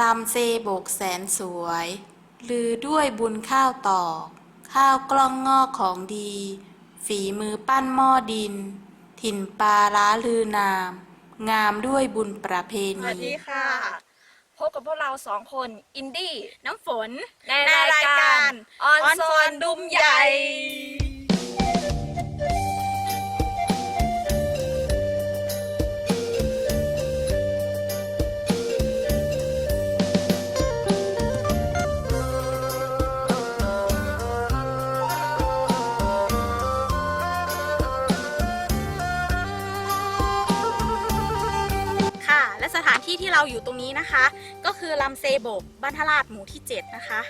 ลำเซโบกแสนสวย ลือด้วยบุญข้าวตอก ข้าวกล้องงอกของดี ฝีมือปั้นหม้อดิน ถิ่นปลาล้าลือนาม งามด้วยบุญประเพสวัสณีดีค่ะ พบกับพวกเราสองคนอินดี้น้ำฝนในในรารายยกาการรออนออนซซออนนดุมดุมใหใหญ่ ที่ที่เราอยู่ตรงนี้นะคะ ก็คือลำเซโบกบ้านทราดหมู่ที่ 7 นะคะ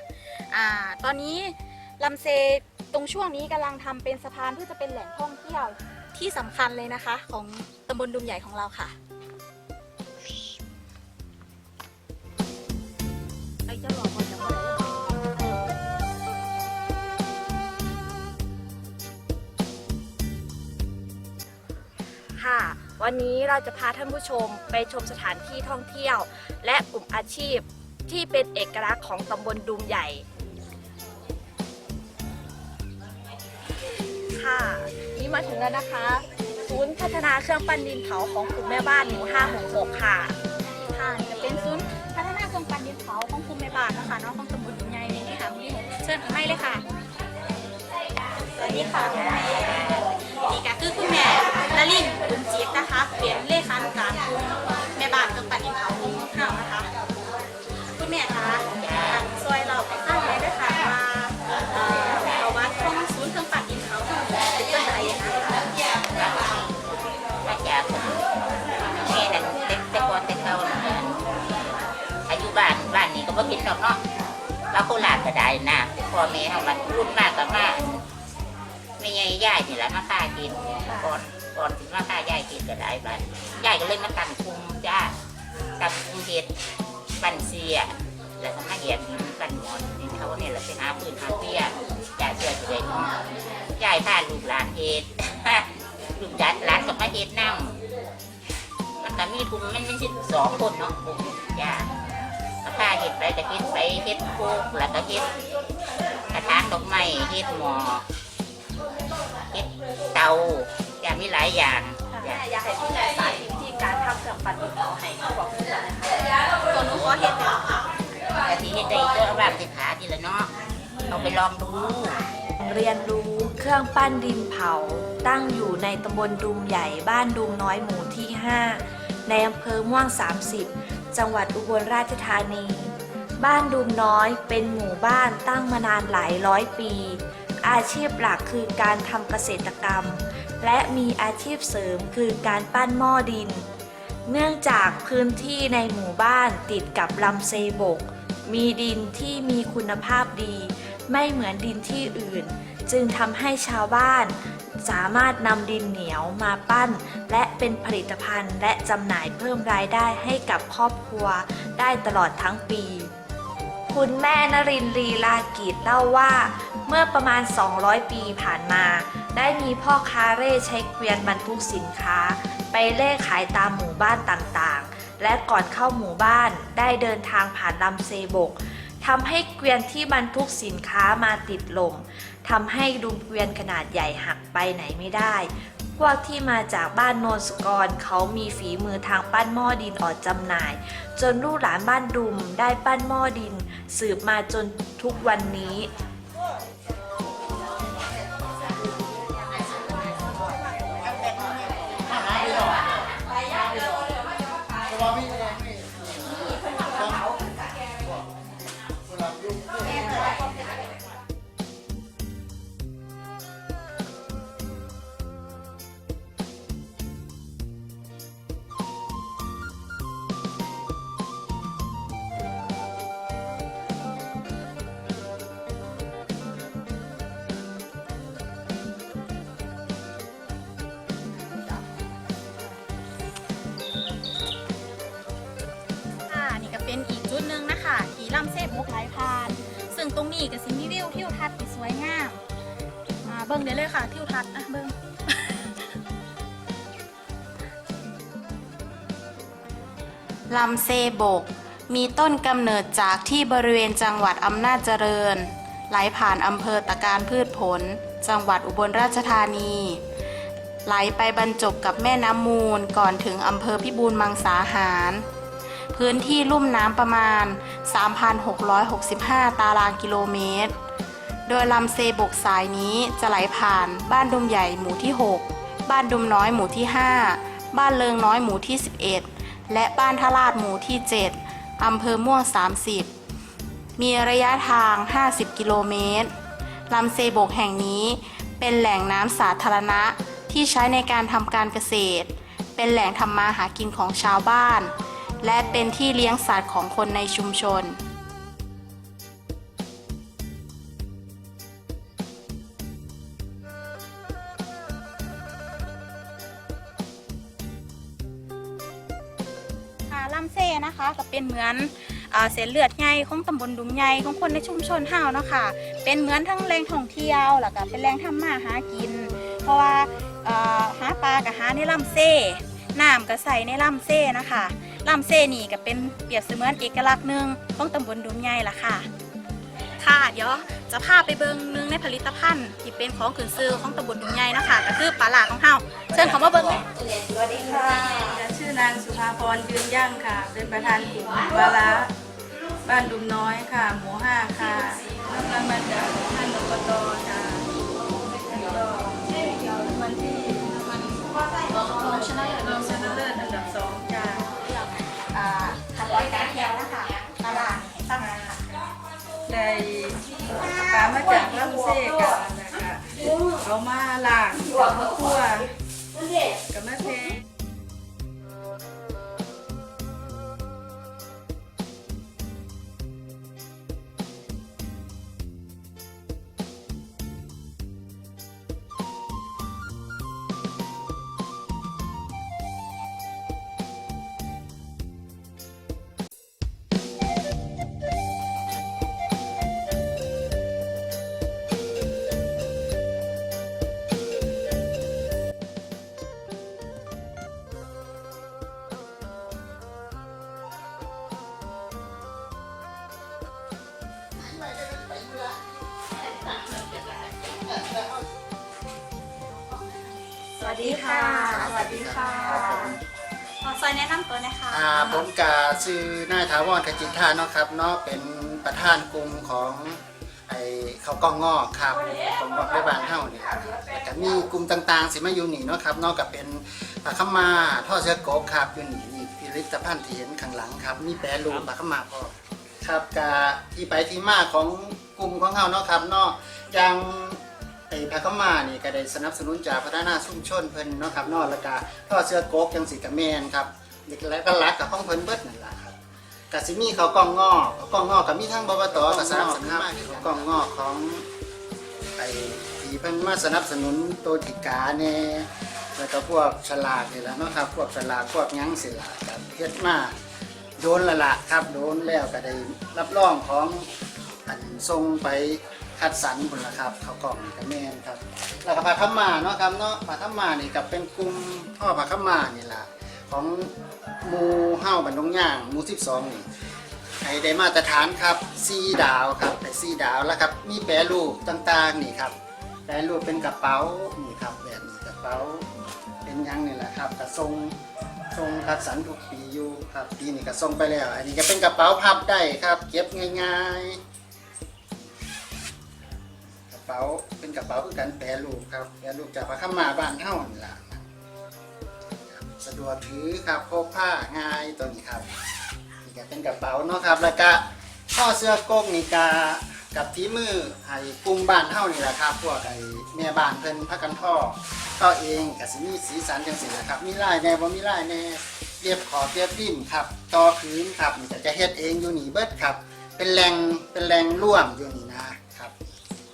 อ่าตอนนี้ลำเซตรงช่วงนี้กำลังทำเป็นสะพานเพื่อจะเป็นแหล่งท่องเที่ยวที่สำคัญเลยนะคะ ของตำบลดุมใหญ่ของเราค่ะไอ้เจ้าหลอกคนจะมา วันนี้เราจะพาท่านผู้ชมไปชมสถานที่ท่องเที่ยว และกลุ่มอาชีพที่เป็นเอกลักษณ์ของตำบลดุมใหญ่ ค่ะ นี่มาถึงแล้วนะคะ ศูนย์พัฒนาเครื่องปั้นดินเผาของกลุ่มแม่บ้านหมู่5หมู่6ค่ะ ค่ะ จะเป็นศูนย์พัฒนาโครงการดินเผาของคุมแม่บ้านนะคะเนาะของตำบลดุมใหญ่นี่ค่ะพี่เชิญไม่เลยค่ะ สวัสดีค่ะ คือคุณแม่ลลินบุญจี๊ดนะคะ เปลี่ยนเลขานุการกลุ่มแม่บ้านเครื่องปั่นดินเผาของเฮานะคะ คุณแม่คะซอยเราไปตั้งเลยด้วยค่ะว่าเอ่อประวัติของศูนย์เครื่องปั่นดินเผาเป็นต้นไหนนะคะอาจารย์ผมแม่นั่นเด็กแต่ก่อนแต่เก่านะอายุบ้านบ้านนี้ก็บ่คิดหรอกเนาะว่าโคราชก็ได้นะพ่อแม่เฮามันรุ่นมากกับมาไม่ให ญ่ยายนี่แหละมาฆ่ากินก่อนก่อนถึงมาฆ่ายายกินก็ได้บ้านยายก็เลยมาตั้งคุมจ้าตั้งคุมเฮ็ดปันเสียแล้วก็มาเหียนปันหมอนนี่เขาเนี่ยแหละไปหาปืนหาเปี้ยจ่าเชื่อสิได้เนาะย่ายพาลูกหลานเฮ็ดลูกจัดร้านกับมาเฮ็ดนั่งมันก็มีกลุ่มมันไม่ใช่สองคนเนาะกลุ่มย่าก็พาเฮ็ดไปก็เฮ็ดไปเฮ็ดโคกแล้วก็เฮ็ดกระถางดอกไม้เฮ็ดหมอ ตาอย่ามีหลายอย่างจ้ะอยากให้พี่แม่สาธิตวิธีการทำเครื่องปั้นดินเผาให้เขาบอกคุณหน่อยนะคะตัวหนูขอเห็ดเลยค่ะแต่ที่เฮ็ดได้ก็เอาแบบสิขาทีละเนาะเอาไปลองดู เรียนรู้เครื่องปั้นดินเผา ตั้งอยู่ในตำบลดุมใหญ่บ้านดุมน้อยหมู่ที่ 5 ในอำเภอม่วง 30 จังหวัดอุบลราชธานี บ้านดุมน้อยเป็นหมู่บ้านตั้งมานานหลายร้อยปี อาชีพหลักคือการทำเกษตรกรรม และมีอาชีพเสริมคือการปั้นหม้อดิน เนื่องจากพื้นที่ในหมู่บ้านติดกับลำเซบก มีดินที่มีคุณภาพดี ไม่เหมือนดินที่อื่น จึงทำให้ชาวบ้าน สามารถนำดินเหนียวมาปั้น และเป็นผลิตภัณฑ์ และจำหน่ายเพิ่มรายได้ให้กับครอบครัวได้ตลอดทั้งปีคุณแม่นรินร์ลีลากิจเล่าว่า เมื่อประมาณ 200 ปีผ่านมา ได้มีพ่อค้าเร่ใช้เกวียนบรรทุกสินค้า ไปเล่ขายตามหมู่บ้านต่างๆ และก่อนเข้าหมู่บ้านได้เดินทางผ่านลำเซบกทำให้เกวียนที่บรรทุกสินค้ามาติดลมทำให้ดุมเกวียนขนาดใหญ่หักไปไหนไม่ได้ พวกที่มาจากบ้านโนนสกรเขามีฝีมือทางปั้นหม้อดินออกจำหน่าย จนลูกหลานบ้านดุมได้ปั้นหม้อดิน สืบมาจนทุกวันนี้ นี้ก็สิมีวิวทิวทัศน์ที่สวยงามอ่าเบิ่งได้เลยค่ะทิวทัศน์นะเบิ่งลำเซบก มีต้นกำเนิดจากที่บริเวณจังหวัดอำนาจเจริญ ไหลผ่านอำเภอตะการพืชผล จังหวัดอุบลราชธานี ไหลไปบรรจบกับแม่น้ำมูลก่อนถึงอำเภอพิบูลมังสาหาร พื้นที่ลุ่มน้ำประมาณ 3,665 ตารางกิโลเมตร โดยลำเซบกสายนี้จะไหลผ่านบ้านดุมใหญ่หมู่ที่ 6 บ้านดุมน้อยหมู่ที่ 5 บ้านเลิงน้อยหมู่ที่ 11 และบ้านทลาดหมู่ที่ 7 อำเภอม่วง 30 มีระยะทาง 50 กิโลเมตร ลำเซบกแห่งนี้เป็นแหล่งน้ำสาธารณะที่ใช้ในการทำการเกษตร เป็นแหล่งทำมาหากินของชาวบ้าน และเป็นที่เลี้ยงสัตว์ของคนในชุมชน ลำเซ่นะคะก็เป็นเหมือนเส้นเลือดใหญ่ของตำบลดุมใหญ่ของคนในชุมชนเฮาเนาะค่ะ เป็นเหมือนทั้งแหล่งท่องเที่ยวแล้วก็เป็นแหล่งทำมาหากิน เพราะว่าอ่าหาปลากับหาในลำเซ่น้ำก็ใส่ในลำเซ่นะคะ ลำเซนี่ก็เป็นเปรียบเสมือนเอกลักษณ์หนึ่งของตำบลดุมใหญ่ล่ะค่ะ ค่ะเดี๋ยวจะพาไปเบิงหนึงในผลิตภัณฑ์ที่เป็นของขืนซื้อของตำบลดุมใหญ่นะคะก็คือปลาหลาของเฮาเชิญเขามาเบิงเลยสวัสดีค่ะชื่อนางสุภาพรยืนยั่งค่ะ เป็นประธานกลุ่มวาระบ้านดุมน้อยค่ะ หมู่ห้าค่ะรับรางวัลจากท่านอบตค่ะแล้วก็วันที่ ปลามาจากลำเซกันนะคะเอามาล้างกับมะขั่วกับมะเทง ผมกาชื่อนายถาวรขจิตทาเนาะครับเนาะเป็นประธานกลุ่มของไอ้เขาวกล้องงอกครับผมบอกได้บานเท่าเนี่ครับแล้วก็มีกลุ่มต่างๆ สิมาอยู่นี่เนาะครับเนอกกับเป็นปลาขมาท่อเชือกโกบครับอยู่นี่นี่พิลิตภัณฑ์ที่เห็นข้างหลังครับ มีแปรรูปปลาขมาพอครับกาที่ไปที่มาของกลุ่มของเขาเนาะครับเนาะอย่างไอ้ปลาขมานี่ก็ได้สนับสนุนจากพัฒนาชุมชนเพิ่นเนาะครับนาะแล้วก็ท่อเชือกโกยังสีกระแมนครับ แล้วก็รักกับห้องเพิ่นเบิดนั่นแหละครับกสิมีเขาวกล้องงอกเขาวกล้องงอกกับมีทั้งบวตกับสนับสนุนมากเขาวกล้องงอกของไอ้ที่เพิ่นมาสนับสนุนตัวติกาแน่แล้วก็พวกฉลากนี่แหละเนาะครับ พวกฉลากพวกหยังสิล่ะกับเฮ็ดมาโดนและละครับโดนแล้วก็ได้รับรองของอันส่งไปคัดสรรพุ่นละครับเขาวกล้องนี่ก็แม่นครับ แล้วก็ผักขาวมาเนาะครับเนาะผักขาวมานี่ก็เป็นกลุ่มพ่อผักขาวมานี่แหละ ของหมูเฮ้าบันดงย่างหมูสิบสองนี่ไอ้ได้มาตรฐานครับซีดาวครับไอซีดาวแล้วครับ มีแปรรูปต่างๆนี่ครับ แปรรูปเป็นกระเป๋านี่ครับแบบนี้กระเป๋าเป็นยังนี่แหละครับกระทรงทรงคัดสรรทุกปีอยู่ครับปีนี้ก็ทรงไปแล้ว อันนี้ก็เป็นกระเป๋าพับได้ครับ เก็บง่ายๆ กระเป๋าเป็นกระเป๋าคือกันแปรรูปครับแปรรูปจากผ้าขามาบ้านเฮ้านี่แหละ สะดวกถือครับพกผ้าง่ายตัวนี้ครับนี่ก็เป็นกระเป๋าเนาะครับ แล้วก็ข้อเสื้อกกนี่กากับที่มือให้กลุ่มบ้านเท่านี่แหละครับพวกไอ้แม่บ้านเพิ่นพักกันท่อก็เองกับสิมีสีสันจังสิแหละครับ มีลายแน่บ่มีลายแน่เรียบขอบเรียบริมครับต่อพื้นครับนี่จะเฮ็ดเองอยู่นี่เบิดครับ เป็นแรงเป็นแรงร่วมอยู่นี่นะครับ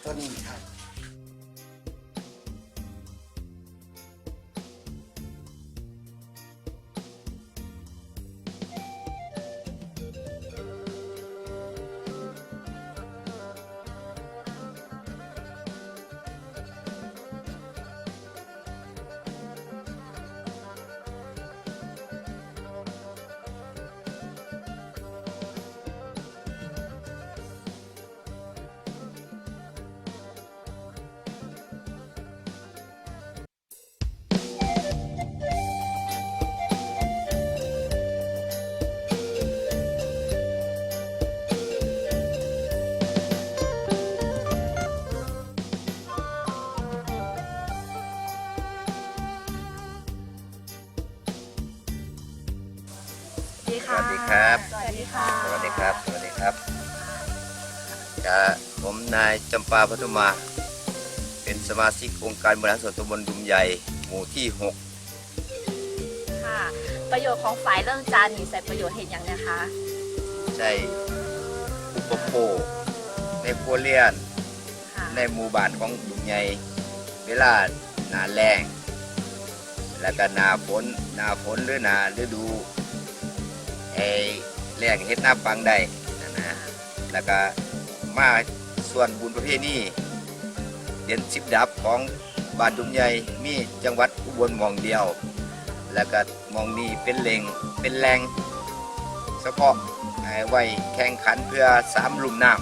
ตัวนี้ครับ ครับ สวัสดีค่ะ สวัสดีครับ สวัสดีครับจะผมนายจำปาพัทุมา เป็นสมาชิกองค์การบริหารส่วนตำบลดุมใหญ่หมู่ที่ค่ะ ประโยชน์ของฝ่ายเรื่องจานนี่ใส่ประโยชน์เห็นอย่างเนี้คะ6ใช่อุปโภคในครัวเรือนค่ะในหมู่บ้านของดุมใหญ่เวลาหนาแรงแล้วก็หนาฝนหนาฝนหรือหนาฤดู ไอ้แรงเฮ็ดหน้าปังได้นะนะแล้วก็มาส่วนบุญประเพณีเดือนสิบดับของบ้านดุมใหญ่มีจังหวัดอุบลหมองเดียว แล้วก็มองนี้เป็นแหล่งเป็นแหล่งเฉพาะให้ไว้แข่งขันเพื่อสามลุ่มน้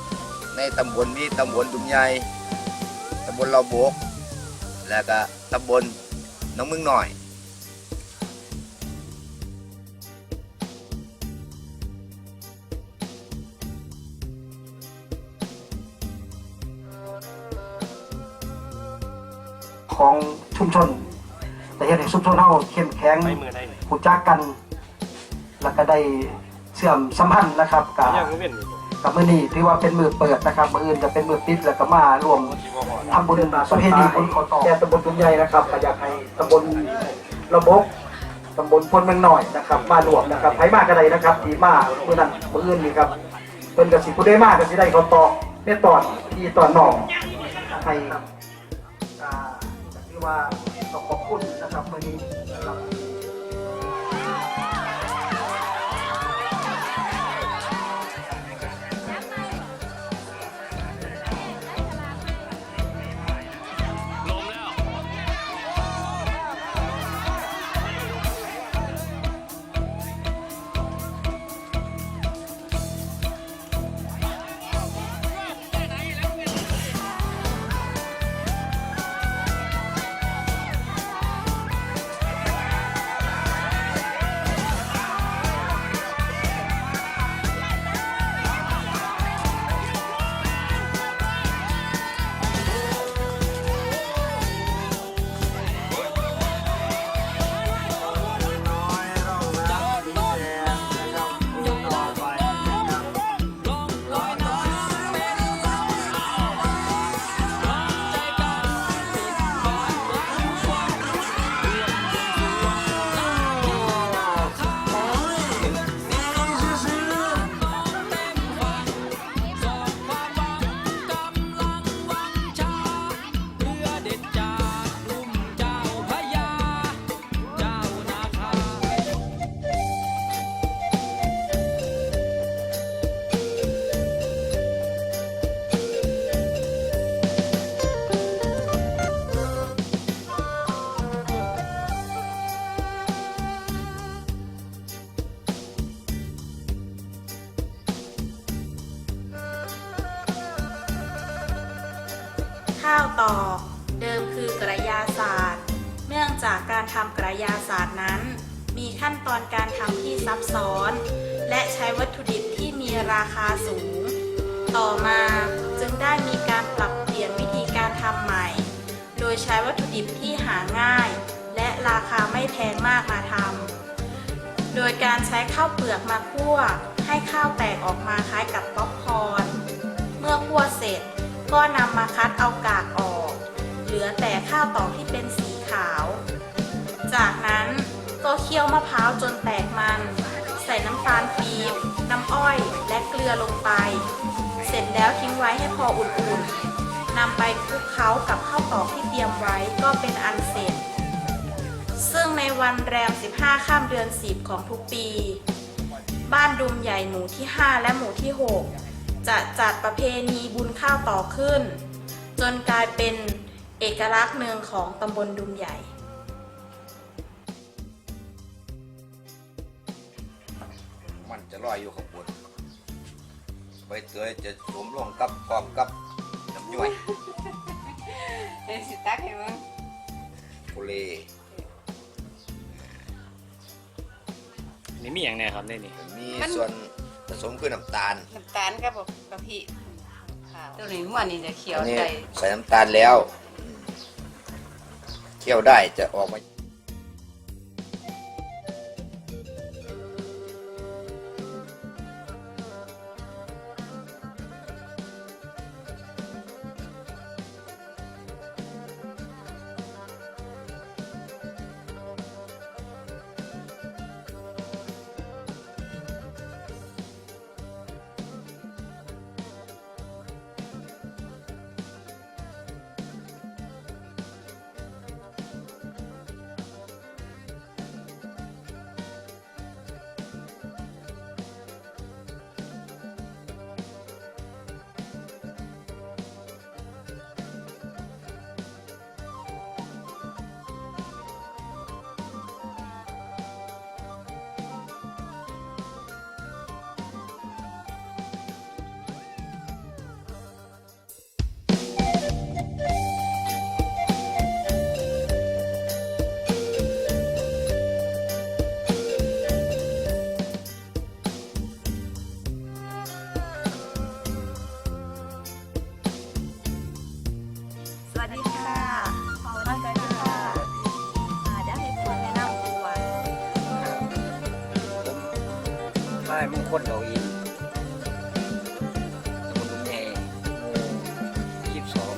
ำในตำบลนี้ตำบลดุมใหญ่ตำบลเราโบก แล้วก็ตำบลหน้องมึงหน่อย ชุมชน แต่เห็นให้ชุมชนเฮาเข้มแข็งหูจักกัน แล้วก็ได้เชื่อมสัมพันธ์นะครับกับกับมื้อนี้ถือว่าเป็นมือเปิดนะครับมื้ออื่นจะเป็นมือปิดแล้วก็มารวมทำบุญประเพณีบุญขอต่อแก่ตำบลทุ่งใหญ่นะครับก็อยากให้ตำบลระบกตำบลพลเมืองหน่อยนะครับมารวมนะครับไผมากกันเลยนะครับที่มามื้อนั้นมื้ออื่นนี่ครับเพิ่นก็สิผู้ได้มากก็สิได้เขาต่อในตอนที่ตอนน้องให้อ่าที่ ว่าต้องขอบคุณนะครับวันนี้ วัตถุดิบที่มีราคาสูง ต่อมาจึงได้มีการปรับเปลี่ยนวิธีการทำใหม่ โดยใช้วัตถุดิบที่หาง่าย และราคาไม่แพงมากมาทำโดยการใช้ข้าวเปลือกมาคั่ว ให้ข้าวแตกออกมาคล้ายกับป๊อปคอร์นเมื่อคั่วเสร็จก็นำมาคัดเอากากออก เหลือแต่ข้าวตอกที่เป็นสีขาว จากนั้นก็เคี่ยวมะพร้าวจนแตกมัน ใส่น้ำตาลปี๊บน้ำอ้อยและเกลือลงไป เสร็จแล้วทิ้งไว้ให้พออุ่นๆนำไปคลุกเคล้ากับข้าวตอกที่เตรียมไว้ก็เป็นอันเสร็จ ซึ่งในวันแรม 15 ข้ามเดือน 10 ของทุกปี บ้านดุมใหญ่หมู่ที่ 5 และหมู่ที่ 6 จะจัดประเพณีบุญข้าวต่อขึ้น จนกลายเป็นเอกลักษณ์หนึ่งของตำบลดุมใหญ่ ลอยอยู่ข้างบนใบเตยจะสวมลงกับพร้อมกับน้ำย่อยเฮ้ยสิตักให้มึงโคเลนี่มีอย่างแน่ครับในนี่มีส่วนผสมคือน้ำตาลน้ำตาลกับกะทิตัวนี้มันนี่จะเขียวอันนี้ใจ ใส่น้ำตาลแล้วอืมเคี่ยวได้จะออกมา คนเราอินตำบลลุงแย่หมู่ยี่สิบสอง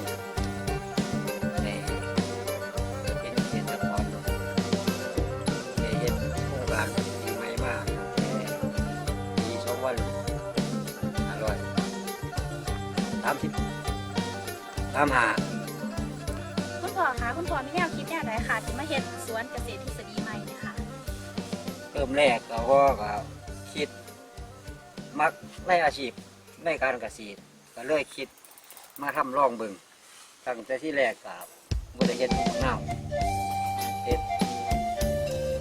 ในเป็นเกษตรกรได้เฮ็ดโครงการปีใหม่มาแต่ปีสองวันอร่อยสามสิบสามหาคุณพ่อคะคุณพ่อมีแนวคิดแนวไหนคะที่มาเฮ็ดสวนเกษตรทฤษฎีใหม่เนะคะ เริ่มแรกเราก็ก็คิดมัก ในอาชีพในการเกษตรก็เลยคิดมาทำร่องเบึงตั้งแต่ที่แรกกับบริเฮ็ดปลูกน้ำเฮ็ด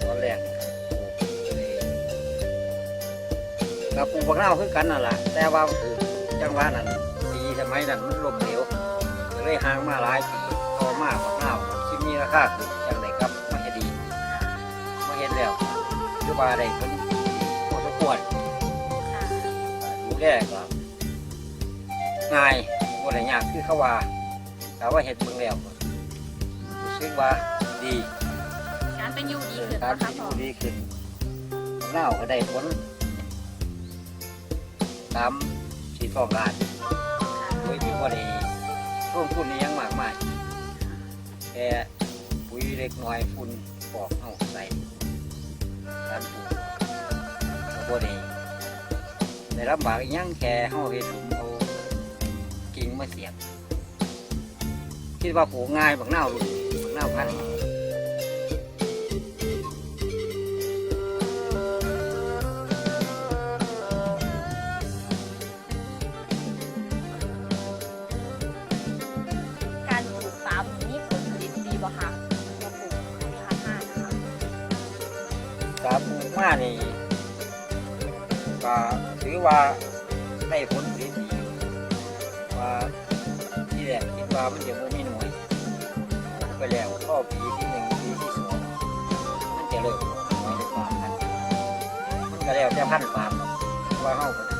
ตอนแรกกับปลูกบักน้าวคือกันนั่นแหละแต่ว่าคือจังหวะนั้นปีสมัยนั้นมันลมเหลวก็เลยห่างมาหลายปีต่อมาบักน้าวคิดมีราคาขึ้นจังไดครับมาเฮ็ดดีมาเฮ็ดแล้วคือว่าได้ผลพอสมควร ดูแลก็ง่ายบ่ได้ยากคือเขาว่าแต่ว่าเฮ็ดเบิ่งแล้วก็รู้สึกว่าดีการเป็นอยู่ดีขึ้นการนะคะที่พ่อดีขึ้นเน่าวก็ได้ผลตามที่ต้องการโดยที่บ่ได้ลงทุนอิหยังมากมายแค่ปุ๋ยเล็กน้อยฝุ่นปอกเอาใส่การปลูกก็บ่ได้ ลำบากยังแค่เฮาเฮ็ดหลุมเอากิ่งมาเสียบ คิดว่าปลูกง่ายบักนาวลูกบักนาพันธุ์ ว่าได้ผลผลิตดีว่าที่แรกคิดว่ามันจะบ่มีหน่วยไปแล้วข้อปีที่หนึ่งปีที่สองมันจะเริ่มหน่วยเริ่มมาพันมันก็แล้วแต่พันความว่าเฮาไป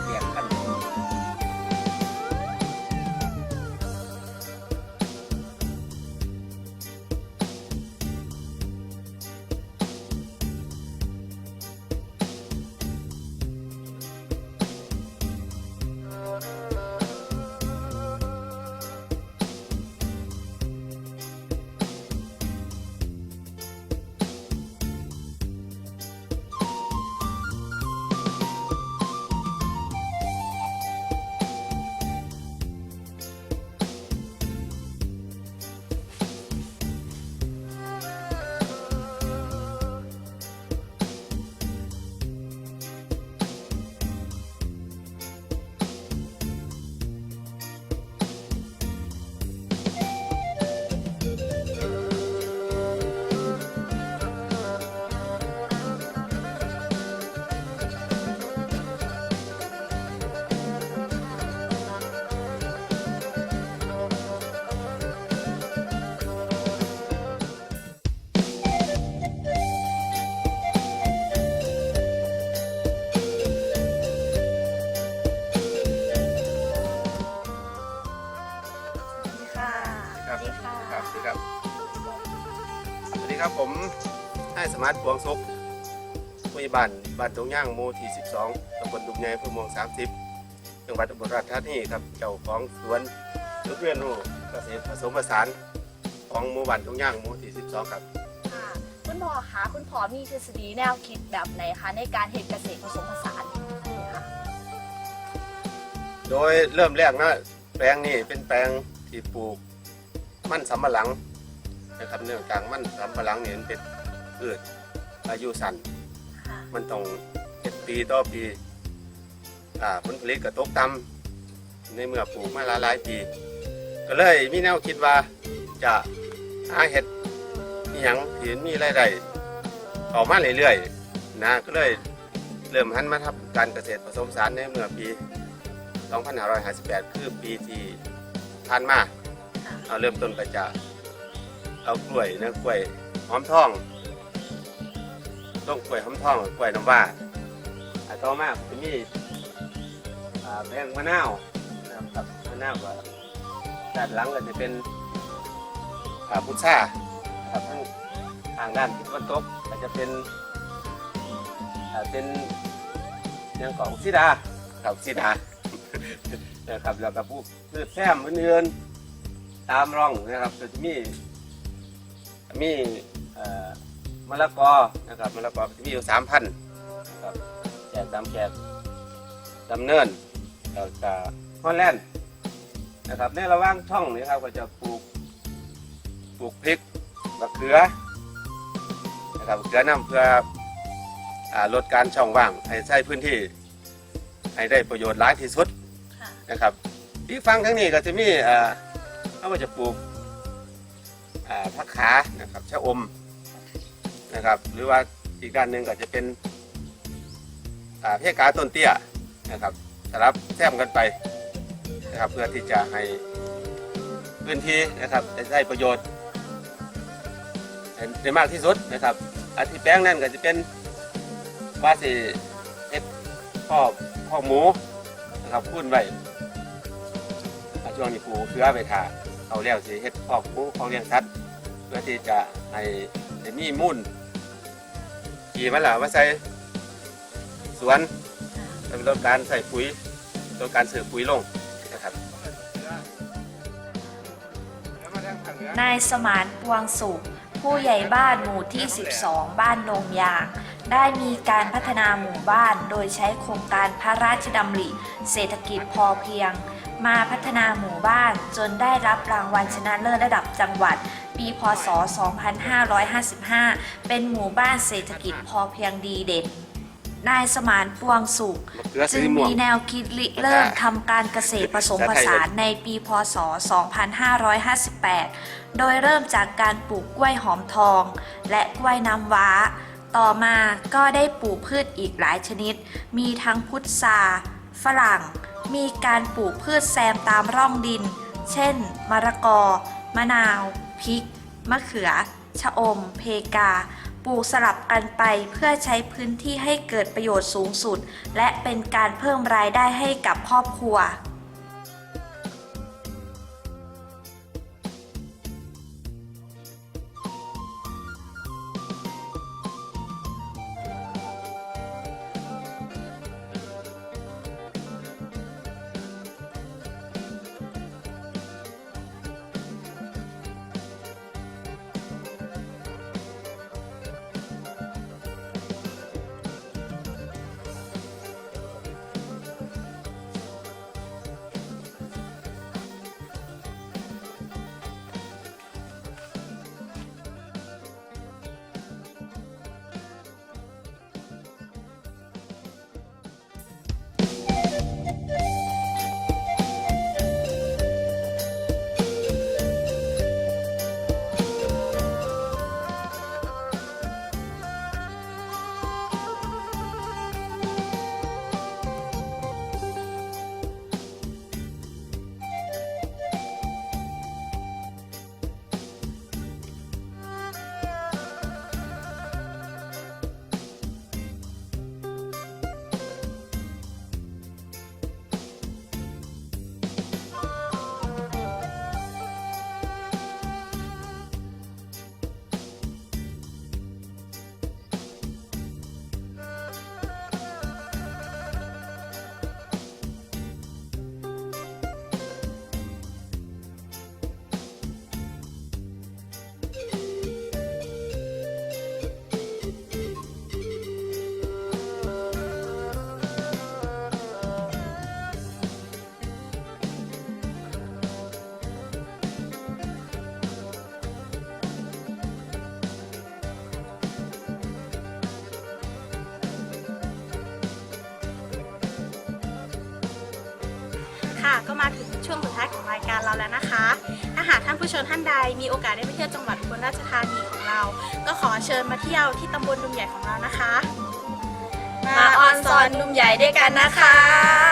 มาร์ทพวงสุขผู้ใหญ่บ้านบ้านตรงย่างหมู่ที่ 12ตำบลดุมใหญ่อำเภอเมือง30 จังหวัดอุบลราชธานีครับ เจ้าของสวนทุเรียนรู้เกษตรผสมผสานของหมู่บ้านตรงย่างหมู่ที่ 12 ครับ ค่ะคุณพ่อคะคุณพ่อมีทฤษฎีแนวคิดแบบไหนคะในการเฮ็ดเกษตรผสมผสานค่ะโดยเริ่มแรกนะแปลงนี้เป็นแปลงที่ปลูก มันสำปะหลังนะครับเนื่องจากมันสำปะหลังเนี่ยมันเป็น พืชอายุสั้นค่ะมันต้องเจ็ดปีต่อปีอ่าผลผลิตก็ตกต่ำในเมื่อปลูกมาหลายหลายๆปี ก็เลยมีแนวคิดว่าจะหาเห็ดอหยังที่มีรายได้ออกมาเรื่อยๆนะก็เลยเริ่มหันมาทำการเกษตรผสมผสานในเมื่อปี 2558 คือปีที่ผ่านมาเอาเริ่มต้นไปจากเอากล้วยนะกล้วยหอมทอง ต้องกล้วยหอมทองกล้วยน้ำว้าอ่าต่อมาจะมีอ่าแบงมะนาวนะครับมะนาวก็ด้านหลังก็จะเป็นอ่าพุทราครับทั้งทางด้านทิศตะวันตกก็จะเป็นอ่าเป็นยังของซิดาครับซิดานะครับแล้วก็พวกพืชแซมอื่นๆตามร่องนะครับก็จะมีมีเอ่อ มะละกอนะครับมะละกอมีอยู่สามพันนะครับแขกดำแขกดำเนินแล้วก็ฮอลแลนด์นะครับในระหว่างช่องนี้ครับก็จะปลูกปลูกพริกมะเขือนะครับมะเขือน้ำเพื่ออลดการช่องว่างให้ใช้พื้นที่ให้ได้ประโยชน์หลายที่สุดนะครับที่ฟังทั้งนี้ก็จะมีเอ่อเขาก็จะปลูกผักขานะครับชะอม นะครับ หรือว่าอีกด้านหนึ่งก็จะเป็นเพกาต้นเตี้ยนะครับสลับแซมกันไปนะครับ เพื่อที่จะให้พื้นที่นะครับได้ประโยชน์ให้ได้มากที่สุดนะครับอาทิแปลงนั่นก็จะเป็นว่าสิเฮ็ดข้อข้อหมูนะครับพูดไว้ช่วงนี้ปูเคือไปถาเอาแล้วสิเฮ็ดคอกปูของเลี้ยงสัตว์เพื่อที่จะให้ได้มีมูล ขี่มันล่ะมาใส่สวนลดการใส่ปุ๋ยลดการเสือปุ๋ยลงนะครับนายสมานปวงสุข ผู้ใหญ่บ้านหมู่ที่ 12 บ้านนงยาง ได้มีการพัฒนาหมู่บ้านโดยใช้โครงการพระราชดำริ เศรษฐกิจพอเพียง มาพัฒนาหมู่บ้านจนได้รับรางวัลชนะเลิศระดับจังหวัด ปีพศ 2555 เป็นหมู่บ้านเศรษฐกิจพอเพียงดีเด่น นายสมานปวงสุขมะเขือจึสีงม่วมีงแนวคิดริเริ่มทำการเกษตรผสมผสานในปีพศ 2558 โดยเริ่มจากการปลูกกล้วยหอมทอง และกล้วยน้ำว้า ต่อมาก็ได้ปลูกพืชอีกหลายชนิด มีทั้งพุทราฝรั่ง มีการปลูกพืชแซมตามร่องดิน เช่น มะละกอ มะนาว พริก มะเขือ ชะอม เพกา ปลูกสลับกันไปเพื่อใช้พื้นที่ให้เกิดประโยชน์สูงสุด และเป็นการเพิ่มรายได้ให้กับครอบครัว นท่านใดมีโอกาสได้ไปเที่ยวจังหวัดอุบลราชธานีของเรา ก็ขอเชิญมาเที่ยวที่ตำบลดุมใหญ่ของเรานะคะ มาออนซอนดุมใหญ่ด้วยกันนะคะ